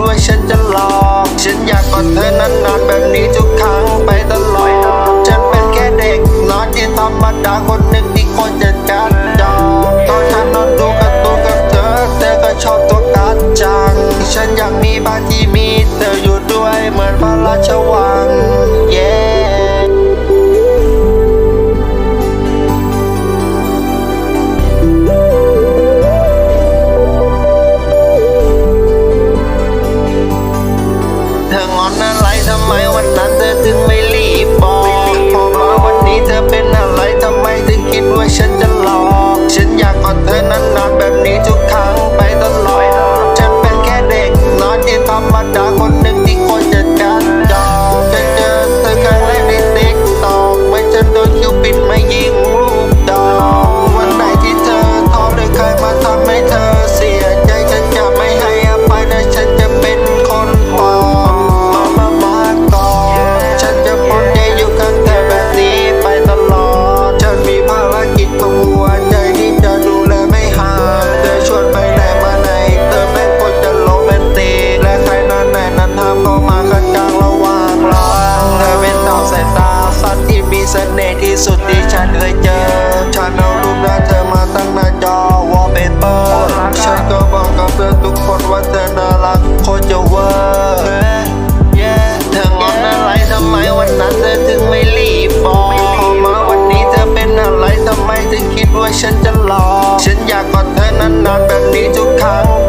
ด้วยฉันจะลองฉันอยากกอดเธอนั้นนานแบบนี้ทุกครั้งไปตลอด ฉันเป็นแค่เด็กน้อยที่ธรรมดาคนหนึ่งที่คนจะจัดจองตอนฉันนอนดูการ์ตูนกับเธอเธอก็ชอบตัวการ์ดจัง ฉันอยากมีบ้านที่มีเธออยู่ด้วยเหมือนพระราชวัง ไมวันนั้นเธอถึงไม่รีบบอก ฉันหลอก ฉันอยากกอดเธอนานๆแบบนี้ทุกครั้ง